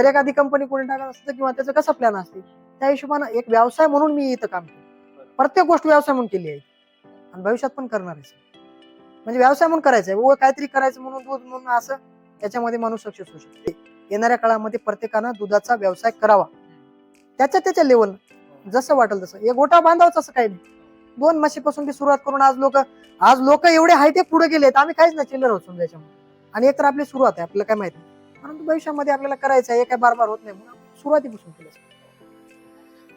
जर एखादी कंपनी कोणी टाकत असतं किंवा त्याचं कसं प्लॅन असते? त्या हिशोबानं एक व्यवसाय म्हणून मी इथं काम केलं. प्रत्येक गोष्ट व्यवसाय म्हणून केली आहे. आणि भविष्यात पण करणार आहे म्हणजे व्यवसाय म्हणून करायचा आहे व काहीतरी करायचं म्हणून दूध म्हणून असं त्याच्यामध्ये माणूस सक्सेस होऊ शकते. येणाऱ्या काळामध्ये प्रत्येकानं दुधाचा व्यवसाय करावा. त्याच्या त्याच्या लेवल जसं वाटेल तसं. एक गोटा बांधावच असं काही नाही. दोन म्हशीपासून ती सुरुवात करून आज लोक आज लोक एवढे हायटेक पुढे गेलेत. आम्ही काहीच नाही चिल्लर होतो त्याच्यामुळे आणि एक तर आपली सुरुवात आहे. आपल्याला काय माहिती परंतु भविष्यामध्ये आपल्याला करायचं आहे हे काय बार बार होत नाही म्हणून सुरुवातीपासून केलं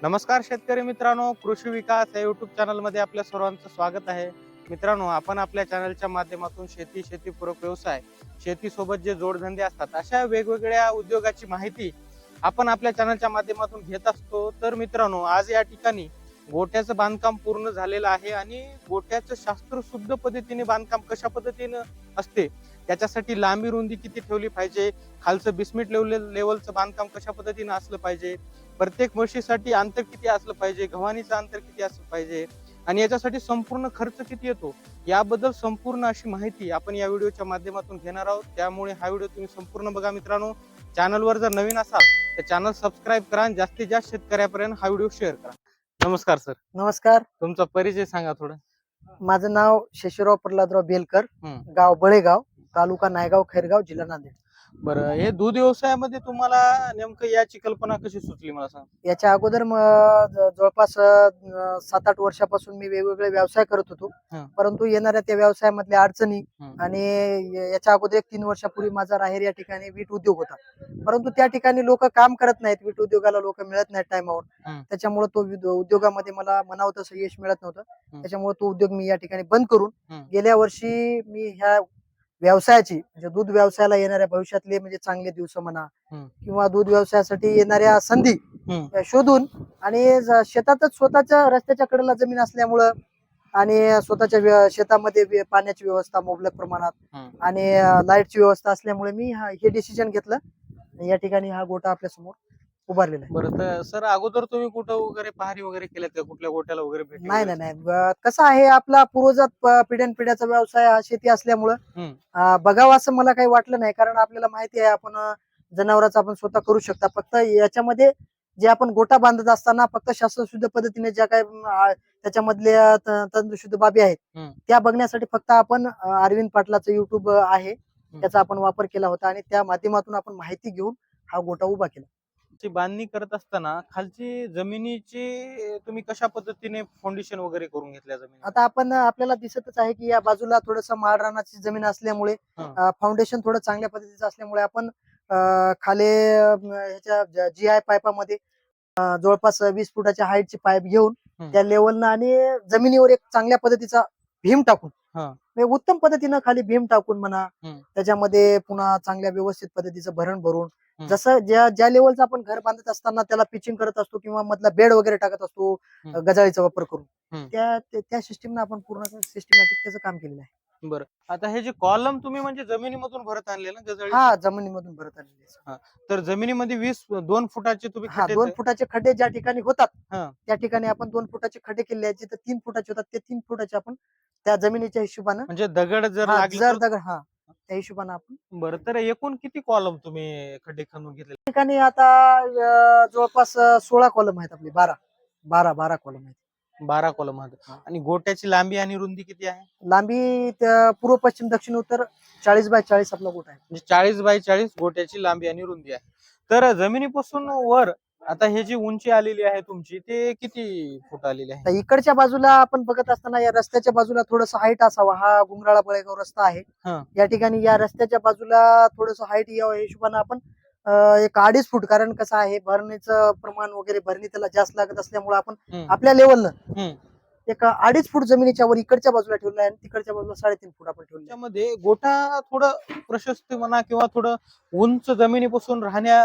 नमस्कार शेतकरी मित्रांनो कृषी विकास या युट्यूब चॅनलमध्ये आपल्या सर्वांचं स्वागत आहे. मित्रांनो आपण आपल्या चॅनलच्या माध्यमातून शेती शेतीपूरक व्यवसाय शेतीसोबत जे जोडधंदे असतात अशा वेगवेगळ्या उद्योगाची माहिती आपण आपल्या चॅनलच्या माध्यमातून घेत असतो. तर मित्रांनो आज या ठिकाणी गोट्याचं बांधकाम पूर्ण झालेलं आहे आणि गोट्याचं शास्त्रशुद्ध पद्धतीने बांधकाम कशा पद्धतीनं असते त्याच्यासाठी लांबी रुंदी किती ठेवली पाहिजे? खालचं बिस्मिट लेवल लेवलचं बांधकाम कशा पद्धतीनं असलं पाहिजे? प्रत्येक म्हशीसाठी अंतर किती असलं पाहिजे? गव्हाणीचं अंतर किती असलं पाहिजे? आणि याच्यासाठी संपूर्ण खर्च किती येतो? याबद्दल संपूर्ण अशी माहिती आपण या व्हिडिओच्या माध्यमातून घेणार आहोत. त्यामुळे हा व्हिडिओ तुम्ही संपूर्ण बघा मित्रांनो. चॅनलवर जर नवीन असाल तर चॅनल सबस्क्राईब करा आणि जास्तीत जास्त शेतकऱ्यापर्यंत हा व्हिडिओ शेअर करा. नमस्कार सर. नमस्कार. तुमचा परिचय सांगा थोडं. माझं नाव शेषराव प्रल्हादराव बेलकर. गाव बळेगाव. तालुका नायगाव खैरगाव जिल्हा नांदेड बरं हे दूध व्यवसायामध्ये तुम्हाला नेमकं याची कल्पना कशी सुचली मला सांग याच्या अगोदर म- ज- जवळपास अं, सात आठ वर्षापासून मी वेगवेगळे व्यवसाय करत होतो हा. परंतु येणाऱ्या त्या व्यवसायामधल्या अडचणी हम्म. आणि य- याच्या अगोदर एक तीन वर्षापूर्वी माझा राहेर या ठिकाणी वीट उद्योग होता परंतु त्या ठिकाणी लोक काम करत नाहीत वीट उद्योगाला लोक मिळत नाहीत टायमावर हम्म. त्याच्यामुळे तो विद- उद्योगामध्ये मला म्हणावं तसं यश मिळत नव्हतं. त्याच्यामुळे तो उद्योग मी या ठिकाणी बंद करून हम्म. गेल्या वर्षी मी ह्या व्यवसायाची म्हणजे दूध व्यवसायाला येणाऱ्या भविष्यातले म्हणजे चांगले दिवस म्हणा. किंवा दूध व्यवसायासाठी येणाऱ्या संधी शोधून आणि शेतातच स्वतःच्या रस्त्याच्या कडेला जमीन असल्यामुळं आणि स्वतःच्या शेतामध्ये पाण्याची व्यवस्था मुबलक प्रमाणात. आणि लाईटची व्यवस्था असल्यामुळे मी हा- डिसिजन घेतलं या ठिकाणी हा गोटा आपल्यासमोर उभारलेला आहे. बरं तर सर अगोदर तुम्ही कुठं वगैरे पहारी वगैरे केल्यात का? कुठल्या गोट्याला वगैरे भेटी नाही? नाही नाही. ब- कसं आहे आपला पूर्वजात प- पिढ्यानपिढ्याचा व्यवसाय हा शेती असल्यामुळं हम्म. अं, बघावं असं मला काही वाटलं नाही. कारण आपल्याला माहिती आहे आपण अं, जनावरांचं आपण स्वतः करू शकता. फक्त याच्यामध्ये जे आपण गोटा बांधत असताना फक्त शास्त्रशुद्ध पद्धतीने ज्या काही अं, आ- त्याच्यामधल्या त- तंत्रशुद्ध बाबी आहेत हम्म. त्या बघण्यासाठी फक्त आपण अं, अरविंद पाटलाचं युट्यूब आहे. त्याचा आपण वापर केला होता आणि त्या माध्यमातून आपण माहिती घेऊन हा गोटा उभा केला. ची बांधणी करत असताना खालची जमिनीची तुम्ही कशा पद्धतीने फाउंडेशन वगैरे करून घेतल्या जमिनी आता आपण आपल्याला दिसतच आहे की या बाजूला थोडस माळ रानाची जमीन असल्यामुळे हा. फाउंडेशन थोडं चांगल्या पद्धतीचं असल्यामुळे आपण अं, खाली अं, ह्याच्या जी आय पाईपामध्ये अं, जवळपास वीस फुटाच्या हाईटची पाईप घेऊन हम्म. त्या लेवलनं आणि जमिनीवर एक चांगल्या पद्धतीचा भीम टाकून हा. म्हणजे उत्तम पद्धतीनं खाली भीम टाकून म्हणा हम्म. त्याच्यामध्ये पुन्हा चांगल्या व्यवस्थित पद्धतीचं भरण भरून. जसं ज्या ज्या लेवलचं आपण घर बांधत असताना त्याला पिचिंग करत असतो किंवा मधला बेड वगैरे टाकत असतो. गजाळीचा वापर करून. त्या त्या- सिस्टीमनं आपण पूर्ण सिस्टमॅटिक त्याचं काम केलेलं आहे बरं आता हे जे कॉलम तुम्ही म्हणजे जमिनीमधून भरत आणले ना गजळी हा जमिनीमधून भरत आलेले आहे. तर जमिनीमध्ये वीस दोन फुटाचे तुम्ही हा दोन फुटाचे खड्डे ज्या ठिकाणी होतात. त्या ठिकाणी आपण दोन फुटाचे खड्डे केले आहेत जिथं तीन फुटाचे होतात ते तीन फुटाचे आपण त्या जमिनीच्या हिशोबानं म्हणजे दगड जर जर दगड हा त्या हिशोबानं आपण बरं तर एकूण किती कॉलम तुम्ही खड्डे खणून घेतले ठिकाणी आता अं, जवळपास अं, सोळा कॉलम आहेत आपले बारा. बारा बारा कॉलम आहेत. बारा कॉलम आहेत. हा. आणि गोट्याची लांबी आणि रुंदी किती आहे? लांबी त्या पूर्व पश्चिम दक्षिण उत्तर चाळीस बाय चाळीस आपला गोट आहे. म्हणजे चाळीस बाय चाळीस गोट्याची लांबी आणि रुंदी आहे. तर जमिनीपासून वर आता हे जी उंची आलेली आहे तुमची ते किती फूट आलेली आहे तर इकडच्या बाजूला आपण बघत असताना या रस्त्याच्या बाजूला थोडस हाईट असावा हा गुंगराळा बळेगाव रस्ता आहे हा. या ठिकाणी या रस्त्याच्या बाजूला थोडस हाईट यावं या हिशोबानं आपण अं, एक अडीच फूट कारण कसं आहे भरणीचं प्रमाण वगैरे भरणी त्याला जास्त लागत असल्यामुळे आपण हम्म. आपल्या लेवलनं हम्म. एक अडीच फूट जमिनीच्या वर इकडच्या बाजूला ठेवलं आहे आणि तिकडच्या बाजूला साडेतीन फूट आपण ठेवलं आहे. त्याच्यामध्ये गोठा थोडं प्रशस्त म्हणा किंवा थोडं उंच जमिनीपासून राहण्या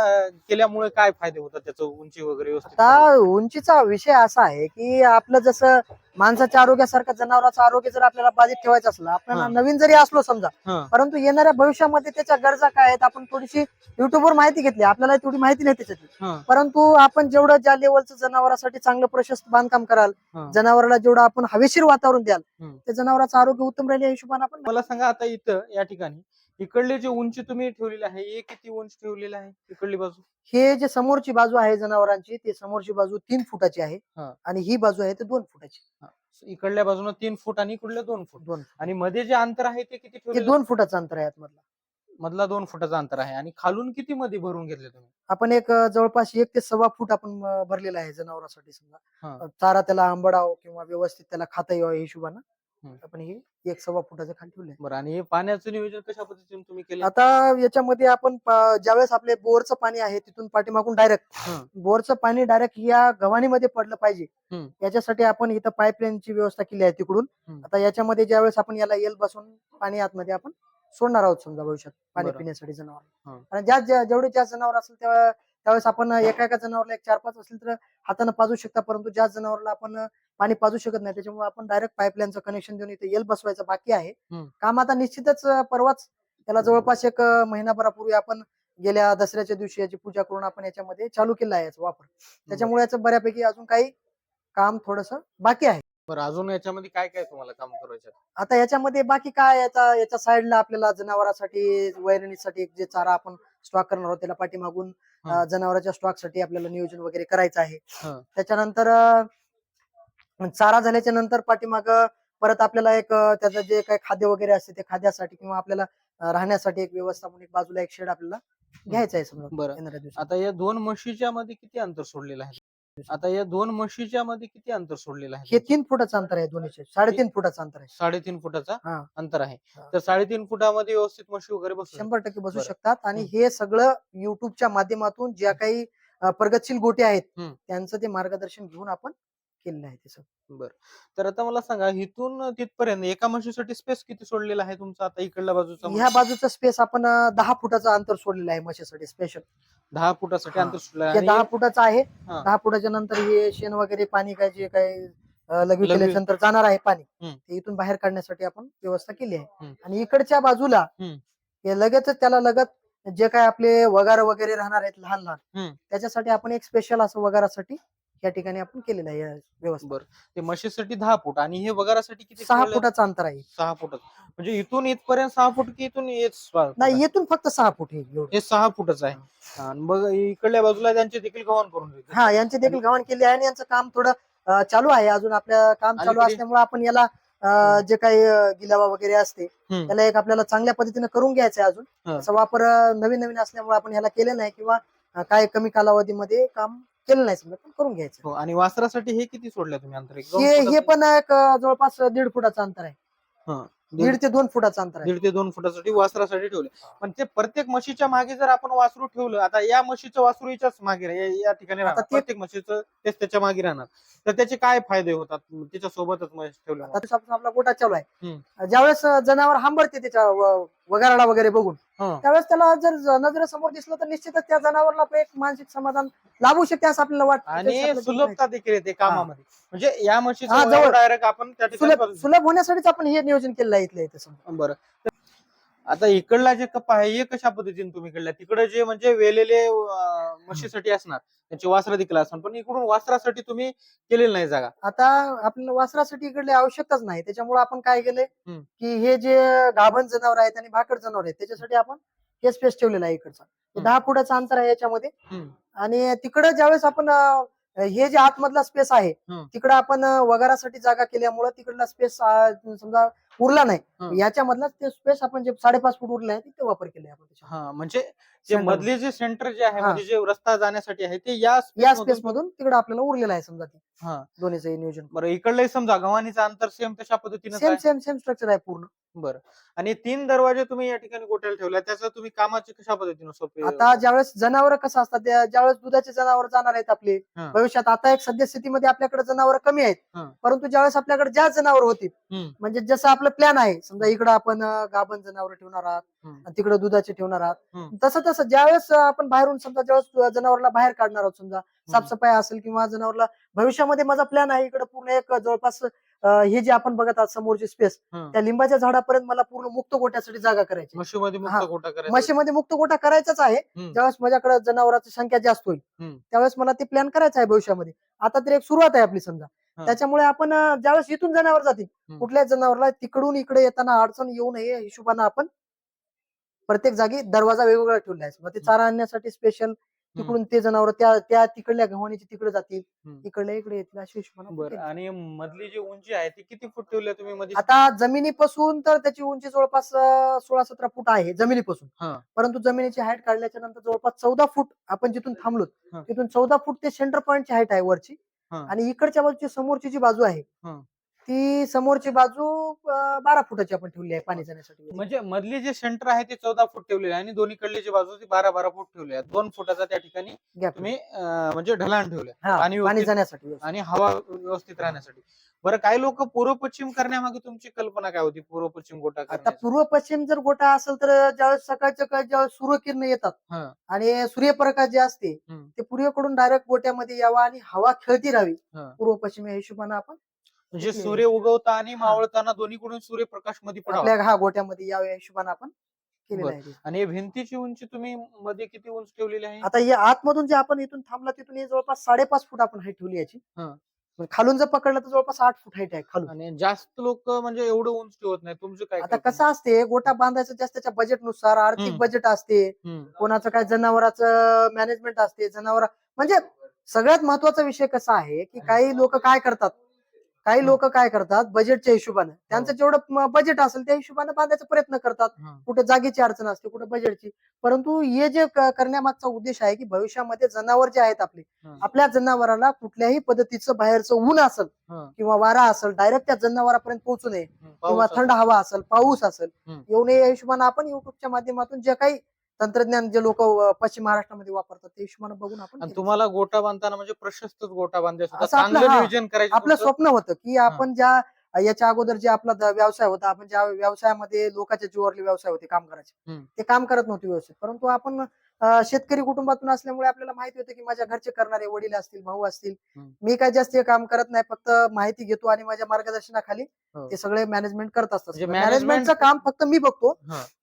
केल्यामुळे काय फायदे होतात त्याचं उंची वगैरे आता उंचीचा विषय असा आहे की आपलं जसं माणसाच्या आरोग्यासारखं जनावरांचं आरोग्य जर आपल्याला बाधित ठेवायचं असलं आपल्याला. नवीन जरी असलो समजा. परंतु येणाऱ्या भविष्यामध्ये त्याच्या गरजा काय आहेत आपण थोडीशी युट्यूबवर माहिती घेतली आपल्याला तेवढी माहिती नाही त्याच्यातली. परंतु आपण जेवढं ज्या लेवलचं जनावरांसाठी चांगलं प्रशस्त बांधकाम कराल. जनावराला जेवढं आपण हवेशीर वातावरण द्याल. त्या जनावरांचं आरोग्य उत्तम राहील या हिशोबाने आपण मला सांगा आता इथं या ठिकाणी इकडली जी उंची तुम्ही ठेवलेली आहे हे किती उंच ठेवलेली आहे इकडली बाजू? हे जे समोरची बाजू आहे जनावरांची ते समोरची बाजू तीन फुटाची आहे हा. आणि ही बाजू आहे ते दोन फुटाची. इकडल्या बाजूने तीन फूट आणि इकडल्या दोन फूट. दोन आणि मध्ये जे अंतर आहे ते किती हे ठेवलेलं दोन फुटाचं अंतर आहे आतमधला. मधला दोन फुटाचं अंतर आहे आणि खालून किती मध्ये भरून घेतले तुम्ही आपण एक अं, जवळपास एक ते सव्वा फूट आपण अं, भरलेला आहे जनावरांसाठी समजा हा. अं, चारा त्याला आंबडाव किंवा व्यवस्थित त्याला खाता यावं या हिशोबानं हम्म. आपण हे एक सव्वा फुटाचं खाली ठेवलंय बरं आणि हे पाण्याचं नियोजन कशा पद्धतीने तुम्ही केले आता याच्यामध्ये आपण प- ज्यावेळेस आपले बोरचं पाणी आहे तिथून पाठीमागून डायरेक्ट हं. बोरचं पाणी डायरेक्ट या गव्हाणीमध्ये पडलं पाहिजे हं. याच्यासाठी आपण इथं पाईपलाईनची व्यवस्था केली आहे तिकडून हं. आता याच्यामध्ये ज्यावेळेस आपण याला येल बसून पाणी आतमध्ये आपण सोडणार आहोत समजा भविष्यात पाणी बरं. पिण्यासाठी जनावर हं. आणि ज्या ज्या- जेवढे जास्त जनावर असेल तेव्हा त्यावेळेस आपण एका एका जनावरला एक चार पाच असेल तर हाताने पाजू शकता परंतु ज्या जनावरला आपण पाणी पाजू शकत नाही त्याच्यामुळे आपण डायरेक्ट पाईपलाईनचं कनेक्शन देऊन इथे येल बसवायचं बाकी आहे हं. काम आता निश्चितच अं, परवाच त्याला जवळपास एक अं, महिनाभरापूर्वी आपण गेल्या दसऱ्याच्या दिवशी याची पूजा करून आपण याच्यामध्ये चालू केला आहे याचा वापर त्याच्यामुळे याचं बऱ्यापैकी अजून काही काम थोडस बाकी आहे बरं अजून याच्यामध्ये काय काय तुम्हाला काम करायचं? आता याच्यामध्ये बाकी काय याचा याच्या साईडला आपल्याला जनावरांसाठी वैरणीसाठी जे चारा आपण स्टॉक करणार आहोत त्याला पाठीमागून हं. जनावरांच्या स्टॉकसाठी आपल्याला नियोजन वगैरे करायचं आहे हं. त्याच्यानंतर अं, चारा झाल्याच्यानंतर पाठीमाग परत आपल्याला एक अं, त्याचं जे काही खाद्य वगैरे असते ते खाद्यासाठी किंवा आपल्याला अं, राहण्यासाठी एक व्यवस्था म्हणून एक बाजूला एक शेड आपल्याला घ्यायचा आहे समजा बरं. येणाऱ्या. आता या दोन म्हशीच्या मध्ये किती अंतर सोडलेलं आहे आता या दोन म्हशीच्या मध्ये किती अंतर सोडलेलं आहे हे तीन फुटाचं अंतर आहे दोन्हीचे साडेतीन फुटाचं अंतर आहे साडेतीन फुटाचा हा. अंतर आहे हा. तर साडेतीन फुटामध्ये व्यवस्थित म्हशी वगैरे बसू शंभर टक्के बसू बरं. शकतात आणि. हे सगळं युट्यूबच्या माध्यमातून ज्या काही अं, प्रगतशील गोटे आहेत हम्म. त्यांचं ते मार्गदर्शन घेऊन आपण केलेलं आहे ते सगळं तर आता मला सांगा इथून तिथपर्यंत एका म्हशीसाठी स्पेस किती सोडलेला आहे तुमचा आता इकडल्या बाजूचा ह्या बाजूचा स्पेस आपण अं, दहा फुटाचं अंतर सोडलेलं आहे म्हशीसाठी स्पेशल दहा फुटासाठी हा. अंतर सोडलं दहा फुटाचं आहे हा. दहा फुटाच्या नंतर हे शेण वगैरे पाणी काय जे काही अं, लघवी लघवी. केल्याच्यानंतर जाणार आहे पाणी हम्म. ते इथून बाहेर काढण्यासाठी आपण व्यवस्था केली आहे हम्म. आणि इकडच्या बाजूला हम्म. हे लगेचच त्याला लगत जे काय आपले वगार वगैरे राहणार आहेत लहान लहान. त्याच्यासाठी आपण एक स्पेशल असं वगारासाठी या ठिकाणी आपण केलेलं आहे या व्यवस्था. बरं. ते म्हशीसाठी दहा फूट आणि हे वगैरेसाठी किती सहा? फुटाचं अंतर आहे. सहा फुट म्हणजे इथून इथपर्यंत सहा फूट की इथून येत सहा फूट नाही? येथून फक्त सहा फूट हे एवढं. हे सहा फुटच आहे. आणि मग इकडल्या बाजूला त्यांचे देखील गव्हाण करून देते हा यांची देखील गव्हाण केली आहे आणि यांचं काम थोडं अं, चालू आहे. अजून आपल्या काम चालू असल्यामुळे आपण याला अं, जे काही अं, गिलावा वगैरे असते हम्म. त्याला एक आपल्याला चांगल्या पद्धतीने करून घ्यायचं आहे अजून. हा. त्याचा वापर अं, नवीन नवीन असल्यामुळे आपण ह्याला केलं नाही किंवा अं, काय कमी कालावधीमध्ये काम केलं नाही समजा पण करून घ्यायचं. हो आणि वासरासाठी हे किती सोडलं तुम्ही अंतर? एक दोन हे हे फुटाचं? पण एक अं, जवळपास दीड फुटाचं अंतर आहे. हा. दीड ते दोन फुटाचं अंतर आहे. दीड ते दोन फुटासाठी वासरासाठी ठेवले. पण ते प्रत्येक म्हशीच्या मागे जर आपण वासरू ठेवलं आता या म्हशीचं वासरू हिच्याच मागे रा- या- या ठिकाणी राहणार. ते- प्रत्येक म्हशीचं तेच त्याच्यामागे राहणार. तर त्याचे काय फायदे होतात? तिच्या सोबतच ठेवल्यामुळे. आता आपला गोटा चालू आहे. ज्यावेळेस अं, जनावर हांबडते त्याच्या व- वगाराला वगैरे बघून. त्यावेळेस त्याला जर नजरेसमोर दिसलं तर निश्चितच त्या जनावरला एक मानसिक समाधान लाभू शकते असं आपल्याला वाटतं आणि सुलभता देखील येते कामामध्ये म्हणजे या म्हशीचं. डायरेक्ट आपण सुलभ होण्यासाठीच आपण हे नियोजन केलेलं आहे इथलं इथं. बरं आता इकडला जे कप आहे हे कशा पद्धतीने तुम्ही केला तिकडे जे म्हणजे वेलेले म्हशीसाठी असणार त्याची वासरा देखील असणार पण इकडून वासरासाठी तुम्ही केलेलं नाही जागा आता आपल्याला वासरासाठी इकडले आवश्यकताच नाही त्याच्यामुळे आपण काय हम्म. की हे जे गाभण जनावर आहेत आणि भाकड जनावर आहेत त्याच्यासाठी आपण हे स्पेस ठेवलेलं आहे इकडचा. दहा फुटाचं अंतर आहे याच्यामध्ये. आणि तिकडं ज्यावेळेस आपण हे जे आतमधला स्पेस आहे. तिकडं आपण वगारासाठी जागा केल्यामुळे तिकडला स्पेस समजा उरला नाही हम्म. याच्या मधला ते स्पेस आपण जे साडेपाच फूट उरले आहे ते वापर केले आपण. हा म्हणजे जे Center मधले जे सेंटर जे आहे. म्हणजे जे रस्ता जाण्यासाठी आहे ते या स्पेस मधून तिकडं आपल्याला उरलेलं आहे समजा ते हा दोन्हीचं नियोजन बरं इकडलंही समजा गव्हाणीचं अंतर सेम तशा पद्धतीने सेम सेम सेम स्ट्रक्चर आहे पूर्ण बरं आणि तीन दरवाजे तुम्ही या ठिकाणी गोट्याला ठेवला त्याचं तुम्ही कामाचे कशा पद्धतीने सोपे आता ज्यावेळेस जनावर कसं असतात त्या- ज्यावेळेस दुधाचे जनावर जाणार आहेत आपले हा. भविष्यात आता एक सद्यस्थितीमध्ये आपल्याकडे जनावर कमी आहेत हा. परंतु ज्यावेळेस आपल्याकडे जास्त जनावर होतील हम्म. म्हणजे जसं आपलं प्लॅन आहे समजा इकडे आपण गाभण जनावर ठेवणार आहात तिकडे दुधाचे ठेवणार आहात. तसं तसं ज्यावेळेस आपण बाहेरून समजा ज्यावेळेस जनावरला बाहेर काढणार आहोत समजा साफसफाई असेल किंवा जनावरला भविष्यामध्ये माझा प्लॅन आहे इकडे पूर्ण एक जवळपास हे जे आपण बघत आहात समोरची स्पेस. त्या लिंबाच्या झाडापर्यंत मला पूर्ण मुक्त गोट्यासाठी जागा करायची म्हशीमध्ये हा. मुक्त गोटा करायचाच आहे. ज्यावेळेस माझ्याकडे जनावरांची संख्या जास्त होईल. त्यावेळेस मला ते प्लॅन करायचं आहे भविष्यामध्ये आता तर एक सुरुवात आहे आपली समजा. त्याच्यामुळे आपण ज्यावेळेस इथून जनावर जातील हम्म. कुठल्याच जनावरला तिकडून इकडे येताना अडचण येऊ नये या हिशोबानं आपण प्रत्येक जागी दरवाजा वेगवेगळा ठेवला आहे मग ते चारा आणण्यासाठी स्पेशल तिकडून ते जनावर त्या त्या तिकडल्या गव्हाणीचे तिकडे जातील हम्म. इकडल्या इकडे येतील अशी हिशोबाने. आणि मधली जी उंची आहे ती किती फूट ठेवली तुम्ही मध्ये आता जमिनीपासून तर त्याची उंची जवळपास सोळा सतरा फूट आहे जमिनीपासून. परंतु जमिनीची हाईट काढल्याच्या नंतर जवळपास चौदा फूट आपण जिथून थांबलो. तिथून चौदा फूट ते सेंटर पॉईंटची हाईट आहे वरची हा. आणि इकडच्या बाजूची समोरची जी बाजू आहे हा. ती समोरची बाजू अं, बारा फुटाची आपण ठेवली आहे पाणी जाण्यासाठी म्हणजे मधली जे सेंटर आहे ते चौदा फूट ठेवलेले आहे आणि दोन्हीकडली जी बाजू ती बारा बारा फूट ठेवली आहे दोन फुटाचा त्या ठिकाणी गॅप तुम्ही अं, म्हणजे ढलान ठेवले हा पाणी पाणी व्यवस्थित- जाण्यासाठी आणि हवा व्यवस्थित राहण्यासाठी बरं काही लोक पूर्व पश्चिम करण्यामागे तुमची कल्पना काय होती पूर्व पश्चिम गोटा आता करण्याची? पूर्व पश्चिम जर गोटा असेल तर ज्यावेळेस सकाळच्या काळी ज्यावेळेस सूर्यकिरण येतात हा. आणि सूर्यप्रकाश जे असते हम्म. ते पूर्वेकडून डायरेक्ट गोट्यामध्ये यावा आणि हवा खेळती राहावी हा. पूर्व पश्चिम या हिशोबाने आपण म्हणजे. सूर्य उगवता आणि मावळताना दोन्हीकडून सूर्यप्रकाशमध्ये पडावा आपल्या हा गोट्यामध्ये या हिशोबाने आपण केलेलं. आहे. आणि भिंतीची उंची तुम्ही मध्ये किती उंच ठेवलेली आहे आता हे आतमधून जे आपण इथून थांबला तिथून हे जवळपास साडेपाच फूट आपण हाईट ठेवली याची हा. खालून जर पकडलं तर जवळपास आठ फूट हाईट आहे खालून आणि जास्त लोक म्हणजे एवढं उंच ठेवत नाही तुमचं काय आता? कसं असते गोटा बांधायचं जास्त त्याच्या बजेटनुसार आर्थिक हम्म. बजेट असते. कोणाचं काय जनावरांचं मॅनेजमेंट असते जनावर म्हणजे सगळ्यात महत्त्वाचा विषय कसा आहे की काही लोक काय करतात काही लोक काय करतात बजेटच्या हिशोबाने त्यांचं जेवढं बजेट असेल त्या हिशोबाने बांधायचा प्रयत्न करतात हा. कुठे जागेची अडचण असते कुठे बजेटची परंतु हे जे करण्यामागचा उद्देश आहे की भविष्यामध्ये जनावर जे आहेत आपले हा. आपल्या जनावराला कुठल्याही पद्धतीचं बाहेरचं ऊन असेल हा. किंवा वारा असेल डायरेक्ट त्या जनावरापर्यंत पोहोचू नये. किंवा थंड हवा असेल पाऊस असेल. येऊ नये या हिशोबाने आपण युट्यूबच्या माध्यमातून जे काही तंत्रज्ञान जे लोक पश्चिम महाराष्ट्रामध्ये वापरतात ते हिशोबाने बघून आपण आणि. तुम्हाला गोटा बांधताना म्हणजे प्रशस्तच गोटा बांधायचा. असं आपलं- चांगलं हा. नियोजन करायचं आपलं तुमचं. स्वप्न होतं की आपण ज्या याच्या अगोदर जे आपला द- व्यवसाय होता आपण ज्या व्यवसायामध्ये लोकांच्या जीवावरले व्यवसाय होते काम करायचे हम्म. ते काम करत नव्हते व्यवस्थित परंतु आपण शेतकरी कुटुंबातून असल्यामुळे आपल्याला माहिती होतं की माझ्या घरचे करणारे वडील असतील भाऊ असतील. मी काय जास्त हे काम करत नाही फक्त माहिती घेतो आणि माझ्या मार्गदर्शनाखाली हो. ते सगळे मॅनेजमेंट करत असतात म्हणजे मॅनेजमेंटचं management- काम फक्त मी बघतो.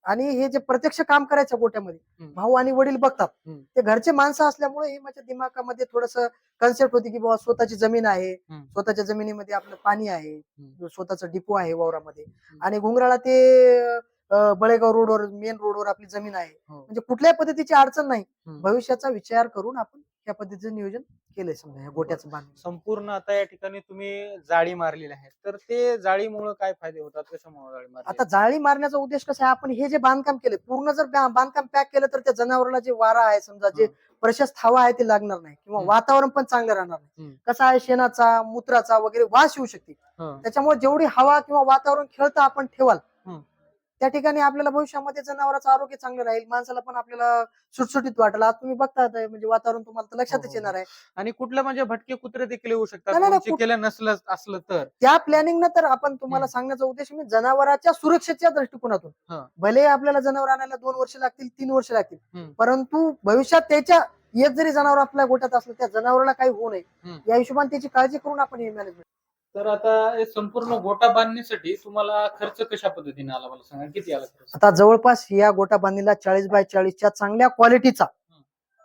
आणि हे जे प्रत्यक्ष काम करायचं गोट्यामध्ये. भाऊ आणि वडील बघतात. ते घरचे माणसं असल्यामुळे हे माझ्या दिमागामध्ये थोडस कन्सेप्ट होती की बाबा स्वतःची जमीन आहे. स्वतःच्या जमिनीमध्ये आपलं पाणी आहे. स्वतःचं डिपो आहे वावरामध्ये आणि घुंगराळा ते बळेगाव रोडवर मेन रोडवर आपली जमीन आहे हो. म्हणजे कुठल्याही पद्धतीची अडचण नाही. भविष्याचा विचार करून आपण या पद्धतीचं नियोजन केलंय समजा या गोट्याचं बांधणं संपूर्ण आता या ठिकाणी तुम्ही जाळी मारलेली आहे तर ते जाळीमुळे काय फायदे होतात कशामुळे जाळी मारली आता जाळी मारण्याचा उद्देश कसा आहे आपण हे जे बांधकाम केलं पूर्ण जर बांधकाम पॅक केलं तर त्या जनावराला जे वारा आहे समजा जे प्रशस्त हवा आहे ते लागणार नाही किंवा. वातावरण पण चांगलं राहणार नाही. कसं आहे शेणाचा मूत्राचा वगैरे वास येऊ शकते. त्याच्यामुळे जेवढी हवा किंवा वातावरण खेळतं आपण ठेवाल. त्या ठिकाणी आपल्याला भविष्यामध्ये जनावरांचं आरोग्य चांगलं राहील माणसाला पण आपल्याला सुटसुटीत वाटेल आज तुम्ही बघता म्हणजे वातावरण तुम्हाला तर हो, लक्षातच हो. येणार आहे आणि कुठलं म्हणजे भटके कुत्रे देखील येऊ शकतात नाही, नाही, उंची कुठ- केलं नसलं असलं तर त्या प्लॅनिंग तर आपण तुम्हाला हम्म. सांगण्याचा उद्देश मी जनावरांच्या सुरक्षेच्या दृष्टिकोनातून हा. भले आपल्याला जनावर आणायला दोन वर्ष लागतील तीन वर्ष लागतील हम्म. परंतु भविष्यात त्याच्या एक जरी जनावर आपल्या गोट्यात असलं त्या जनावराला काही होऊ नये. या हिशोबाने त्याची काळजी करून आपण हे मॅनेजमेंट तर आता हे संपूर्ण गोटा बांधण्यासाठी तुम्हाला खर्च कशा पद्धतीने आला मला सांगा? किती आला खर्च? आता जवळपास या गोटा बांधणीला चाळीस बाय चाळीसच्या चांगल्या क्वालिटीचा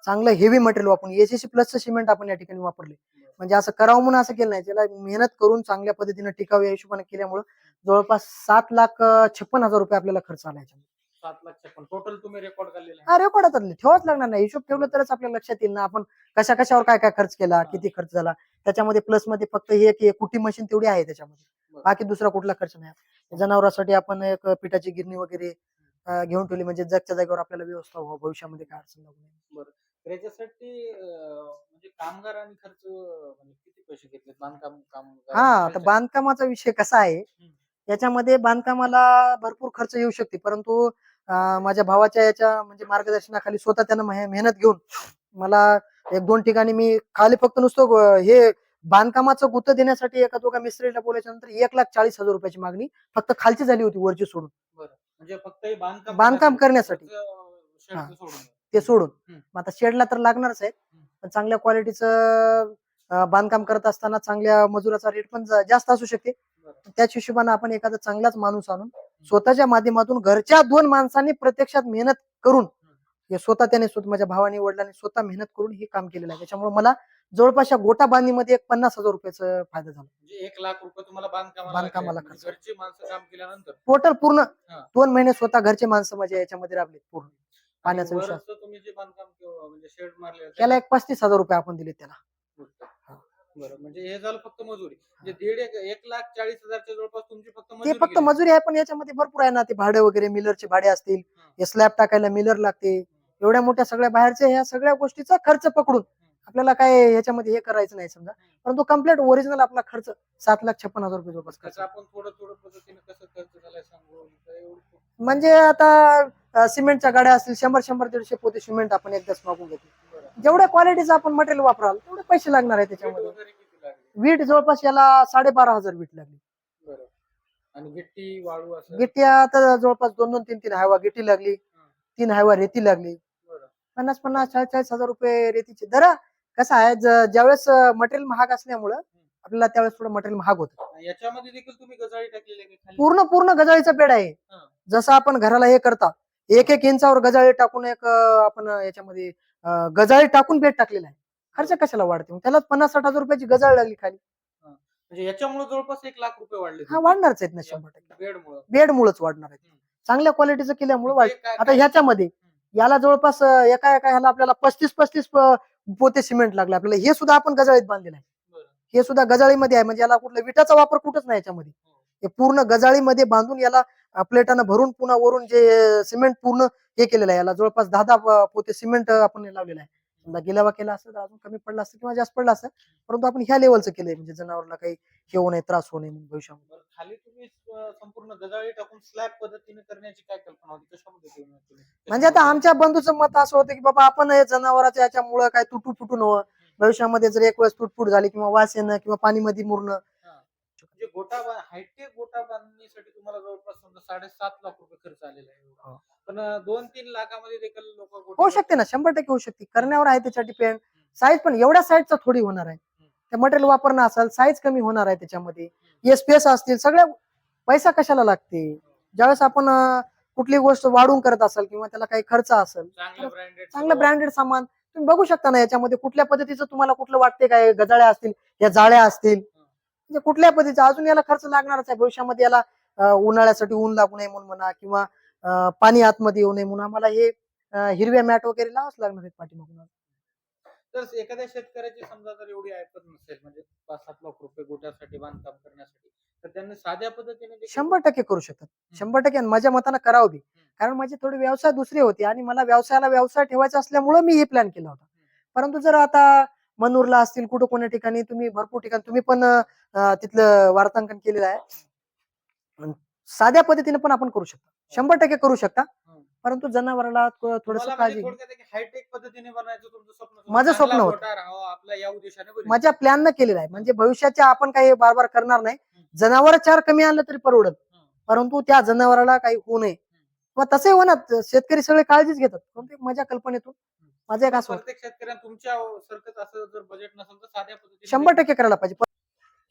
चांगलं हेवी मटेरियल वापरून एसीसी प्लसचं सिमेंट आपण या ठिकाणी वापरले. म्हणजे असं करावं म्हणून असं केलं नाही. त्याला मेहनत करून चांगल्या पद्धतीने टिकाव या हिशोबाने केल्यामुळे जवळपास सात लाख छप्पन हजार रुपये आपल्याला खर्च आला याच्यामध्ये. सात लाख छप्पन टोटल तुम्ही रेकॉर्ड काढलेला हा रेकॉर्ड आता ठेवाच लागणार नाही. हिशोब ठेवलं तरच आपल्या लक्षात येईल ना आपण कशा कशावर काय काय खर्च केला किती खर्च झाला. त्याच्यामध्ये प्लसमध्ये फक्त हे एक कुटी मशीन तेवढी आहे त्याच्यामध्ये. बरं. बाकी दुसरा कुठला खर्च नाही. जनावरांसाठी आपण एक पिठाची गिरणी वगैरे अं, घेऊन ठेवली. म्हणजे जगच्या जागेवर आपल्याला व्यवस्था व्हावं. भविष्यामध्ये काय अडचण लागू नये. तर याच्यासाठी अं, म्हणजे कामगार आणि खर्च अं, म्हणजे किती पैसे घेतले बांधकाम कामगार हा खर्च? बांधकामाचा विषय कसा आहे? याच्यामध्ये बांधकामाला भरपूर खर्च येऊ शकते. परंतु माझ्या भावाच्या याच्या म्हणजे मार्गदर्शनाखाली स्वतः त्यानं मेह- मेहनत घेऊन मला एक दोन ठिकाणी मी खाली फक्त नुसतं हे बांधकामाचं गुत्त देण्यासाठी एका दोघा मिस्त्रीला बोलायच्या नंतर एक लाख चाळीस हजार रुपयाची मागणी फक्त खालची झाली होती वरची सोडून. म्हणजे फक्त बांधकाम बांधकाम करण्यासाठी. ते सोडून. आता शेडला तर लागणारच आहे. पण चांगल्या क्वालिटीचं बांधकाम करत असताना चांगल्या मजुराचा रेट पण जास्त असू शकते. त्याच हिशोबाने आपण एखादा चांगलाच माणूस आणून स्वतःच्या माध्यमातून घरच्या दोन माणसांनी प्रत्यक्षात मेहनत करून हे स्वतः त्याने स्वतः माझ्या भावाने वडिलांनी स्वतः मेहनत करून हे काम केलेलं आहे त्याच्यामुळे मला जवळपास या गोटा बांधणीमध्ये एक पन्नास हजार रुपयाचा फायदा झाला म्हणजे एक लाख रुपये तुम्हाला बांधकामाला. खर्च. घरची माणसं काम केल्यानंतर टोटल पूर्ण. दोन महिने स्वतः घरचे माणसं माझ्या याच्यामध्ये राबले पूर्ण पाण्याचा विषय वरचं तुम्ही जे बांधकाम किंवा म्हणजे त्याला एक पस्तीस हजार रुपये आपण दिले त्याला. बरं म्हणजे हे झालं फक्त मजुरी म्हणजे दीड एक एक लाख चाळीस हजारच्या जवळपास तुमची फक्त ते मजुरी फक्त गेली. मजुरी आहे पण याच्यामध्ये भरपूर आहे ना ते भाडे वगैरे मिलरचे भाडे असतील हा. हे स्लॅब टाकायला मिलर लागते एवढ्या मोठ्या सगळ्या बाहेरच्या ह्या सगळ्या गोष्टीचा खर्च पकडून आपल्याला काय याच्यामध्ये हे करायचं नाही समजा. परंतु कंप्लीट ओरिजिनल आपला खर्च सात लाख छप्पन हजार रुपये जवळपास खर्च कसं आपण थोडं थोडं पद्धतीने कसं खर्च झालाय सांगू? इथं एवढं म्हणजे आता सिमेंटच्या गाड्या असतील शंभर शंभर दीडशे पोते सिमेंट आपण एकदाच मागून घेतो. जेवढ्या क्वालिटीचं आपण मटेरियल वापराल तेवढे पैसे लागणार आहे त्याच्यामध्ये. वीट जवळपास याला साडेबारा हजार वीट लागली. आणि गिट्टी वाळू गिट्टी आता जवळपास दोन दोन तीन तीन हायवा गिट्टी लागली तीन हायवा रेती लागली. पन्नास पन्नास चाळीस चाळीस हजार रुपये रेतीचे दर कसं आहे ज- ज्यावेळेस मटेरियल महाग असल्यामुळं आपल्याला त्यावेळेस थोडं मटेरियल महाग होतं. याच्यामध्ये देखील तुम्ही गजाळी टाकलेली आहे का खाली? पूर्ण पूर्ण गजाळीचा बेड आहे. हा. जसं आपण घराला हे करता एक एक इंचावर गजाळी टाकून एक अं, आपण याच्यामध्ये अं, गजाळी टाकून बेड टाकलेला आहे. खर्च कशाला वाढते? मग त्यालाच पन्नास साठ हजार रुपयाची गजाळ लागली खाली. म्हणजे याच्यामुळे जवळपास एक लाख रुपये वाढले हा वाढणारच आहेत ना शंभर टक्के. बेडमुळे बेड मुळेच वाढणार आहेत. चांगल्या क्वालिटीचं केल्यामुळे वाढ काय- आता ह्याच्यामध्ये याला जवळपास एका एका ह्याला आपल्याला पस्तीस पस्तीस पोते सिमेंट लागले आपल्याला. हे सुद्धा आपण गजाळीत बांधलेलं आहे. हे सुद्धा गजाळीमध्ये आहे. म्हणजे याला कुठलं विटाचा वापर कुठंच नाही याच्यामध्ये. हे पूर्ण गजाळीमध्ये बांधून याला प्लेटानं भरून पुन्हा वरून जे सिमेंट पूर्ण हे केलेलं आहे. याला जवळपास दहा दहा पोते सिमेंट आपण लावलेलं आहे. समजा गिलावा केला असतं तर अजून कमी पडला असतं किंवा जास्त पडला असतं परंतु आपण ह्या लेवलचं केलंय म्हणजे जनावरला काही हे होऊ नये त्रास होऊ नये म्हणून भविष्यामध्ये. बरं, खाली तुम्ही अं, संपूर्ण गजाळी टाकून स्लॅब पद्धतीने करण्याची काय कल्पना होती? कशामध्ये केली होती तुम्ही? म्हणजे आता आमच्या बंधूचं मत असं होतं की बाबा आपण हे जनावरांच्या याच्यामुळं काय तुटू फुटू नवं. भविष्यामध्ये जर एक वेळेस तुटफुट झाली किंवा वास येणं किंवा पाणीमध्ये मुरणं म्हणजे गोटा हायटेक गोटा बांधणीसाठी तुम्हाला जवळपास समजा साडेसात लाख रुपये खर्च आलेला आहे हो. पण दोन तीन लाखामध्ये देखील लोक होऊ शकते ना शंभर टक्के होऊ शकते. करण्यावर आहे त्याच्या डिपेंड साईज पण एवढ्या साईजचा थोडी होणार आहे. ते मटेरियल वापरणं असेल साईज कमी होणार आहे त्याच्यामध्ये. हे स्पेस असतील सगळ्या पैसा कशाला लागते? ज्यावेळेस आपण अं, कुठली गोष्ट वाढून करत असेल किंवा त्याला काही खर्च असेल चांगलं ब्रँडेड चांगलं ब्रँडेड सामान तुम्ही बघू शकता ना याच्यामध्ये कुठल्या पद्धतीचं तुम्हाला कुठलं वाटते काय गजाळ्या असतील या जाळ्या असतील म्हणजे कुठल्या पद्धतीचं? अजून याला खर्च लागणारच आहे. भविष्यामध्ये याला उन्हाळ्यासाठी ऊन लागू नये म्हणून म्हणा किंवा पाणी आतमध्ये येऊ नये म्हणून आम्हाला हे हिरव्या मॅट वगैरे लावाच लागणार आहेत पाठीमागून तर एखाद्या शेतकऱ्याची समजा जर एवढी ऐपत नसेल म्हणजे पाच सात लाख रुपये गोट्यासाठी बांधकाम करण्यासाठी तर त्यांनी साध्या पद्धतीने शंभर टक्के करू शकतात. शंभर टक्के माझ्या मतानं करावं बी. कारण माझे थोडे व्यवसाय दुसरे होते आणि मला व्यवसायाला व्यवसाय ठेवायचा असल्यामुळे मी हे प्लॅन केला होता. परंतु जर आता मनूरला असतील कुठं कोण्या ठिकाणी तुम्ही भरपूर ठिकाणी तुम्ही पण तिथलं वार्तांकन केलेलं आहे. साध्या पद्धतीने पण आपण करू शकता. शंभर टक्के करू शकता. परंतु जनावराला थोडस काळजी म्हणजे हायटेक पद्धतीने बनायचं होतं. माझं स्वप्न होतं. माझ्या प्लॅन न केलेला आहे. म्हणजे भविष्याच्या आपण काही बार बार करणार नाही. जनावर चार कमी आणलं तरी परवडत. परंतु त्या जनावराला काही होऊ नये. किंवा तसंही होणार. शेतकरी सगळे काळजीच घेतात. एक माझ्या कल्पनेतून माझं एक असं. प्रत्येक शेतकऱ्यांना तुमच्या सारखंच असं जर बजेट नसेल तर साध्या पद्धतीने शंभर टक्के करायला पाहिजे.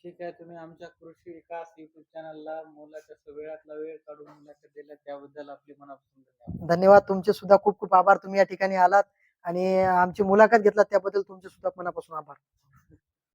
ठीक आहे तुम्ही आमच्या कृषी विकास युट्यूब चॅनलला मोलाच्या वेळातला वेळ काढून मुलाखत दिल्या त्याबद्दल आपली मनापासून धन्यवाद. धन्यवाद. तुमचे सुद्धा खूप खूप आभार. तुम्ही या ठिकाणी आलात आणि आमची मुलाखत घेतलात त्याबद्दल तुमचे सुद्धा मनापासून आभार.